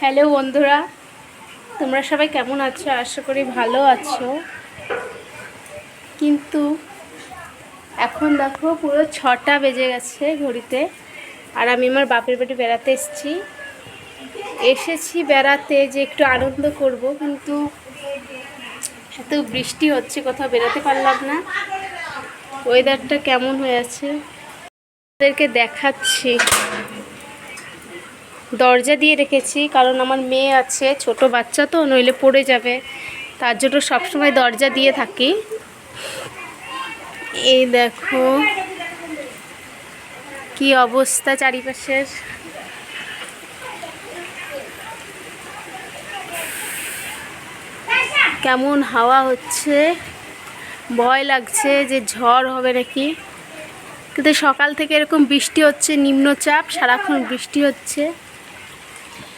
Hello বন্ধুরা, তোমরা সবাই কেমন আছো? আশা করি ভালো আছো। কিন্তু এখন দেখো পুরো ছটা বেজে গেছে ঘড়িতে, আর আমি আমার বাপের বাড়ি বেড়াতে এসেছি। এসেছি বেড়াতে যে একটু আনন্দ করব, কিন্তু এত বৃষ্টি হচ্ছে, কোথাও বেরোতে পারলাম না। ওয়েদারটা কেমন হয়ে আছে? ওদেরকে দেখাচ্ছি। দরজা দিয়ে রেখেছি, কারণ আমার মেয়ে আছে, ছোট বাচ্চা তো, নইলে পড়ে যাবে। তার জন্য সবসময় দরজা দিয়ে থাকি। এই দেখো, কি অবস্থা চারিপাশের। কেমন হাওয়া হচ্ছে। ভয় লাগছে যে ঝড় হবে নাকি। কিন্তু সকাল থেকে এরকম বৃষ্টি হচ্ছে, নিম্নচাপ, সারাক্ষণ বৃষ্টি হচ্ছে।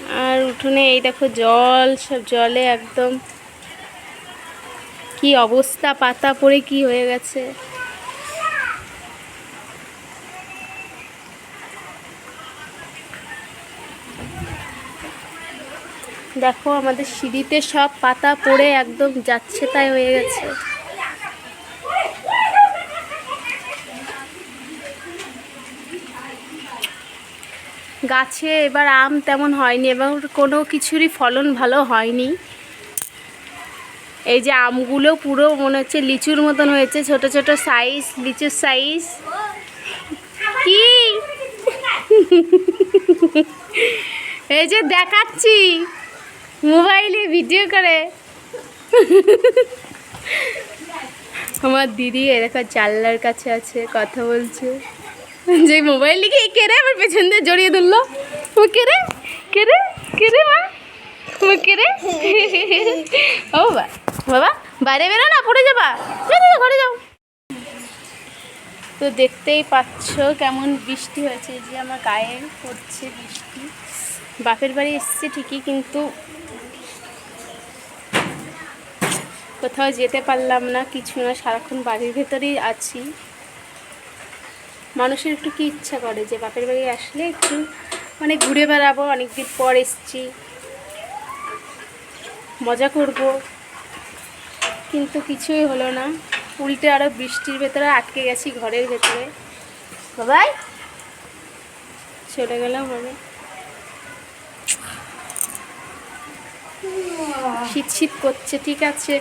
আর উঠোনে এই দেখো জল, সব জলে একদম। কি অবস্থা, পাতা পড়ে কি হয়ে গেছে। দেখো আমাদের সিঁড়িতে সব পাতা পড়ে একদম যাচ্ছে তাই হয়ে গেছে। গাছে এবার আম তেমন হয়নি এবং কোনো কিছুরই ফলন ভালো হয়নি। এই যে আমগুলো পুরো মনে হচ্ছে লিচুর মতন হয়েছে, ছোট ছোট সাইজ লিচুর সাইজ কি? এই যে দেখাচ্ছি, মোবাইলে ভিডিও করে। আমার দিদি এরকম জানলার কাছে আছে, কথা বলছে। যে মোবাইল লিখে কে রে আমার পেছন দিয়ে জড়িয়ে ধরলো? ও কে রে? কে রে? কে রে মা? ও কে রে? ও বাবা বাবা বাইরে বেরো না পড়ে যাবা। যাও, ঘরে যাও। তো দেখতেই পাচ্ছ কেমন বৃষ্টি হয়েছে। যে আমার গায়ে পড়ছে বৃষ্টি। বাপের বাড়ি এসছে ঠিকই কিন্তু কোথাও যেতে পারলাম না কিছু না সারাক্ষণ বাড়ির ভেতরেই আছি। মানুষের একটু কি ইচ্ছা করে যে বাপের বাড়ি আসলে একটু মানে ঘুরে বেড়াবো, অনেকদিন পর এসছি। মজা করব। কিন্তু কিছুই হলো না। উল্টে আরও বৃষ্টির ভেতরে আটকে গেছি ঘরের ভেতরে। বাবাই! চলে গেলাম আমি। শীত শীত করছে, ঠিক আছে।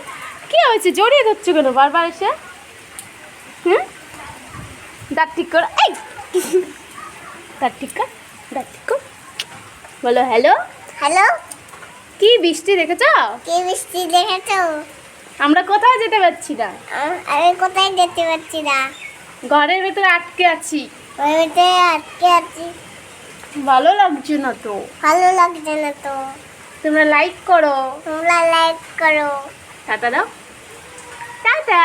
কি হয়েছে? জড়িয়ে ধরছো কেন বারবার এসে? হুম? দাঁত ঠিক কর। এই! দাঁত ঠিক কর দাঁত ঠিক কর। বলো হ্যালো হ্যালো কি বৃষ্টি দেখেছ? কি বৃষ্টি দেখেছ? আমরা কোথাও যেতে পারছি না। আমি কোথায় যেতে পারছি না? ঘরের ভেতরে আটকে আছি। ওই ভিতরে আটকে আছি। ভালো লাগছে না তো। ভালো লাগছে না তো। তোমরা লাইক করো। তোমরা লাইক করো। টাটা দাও। টাটা।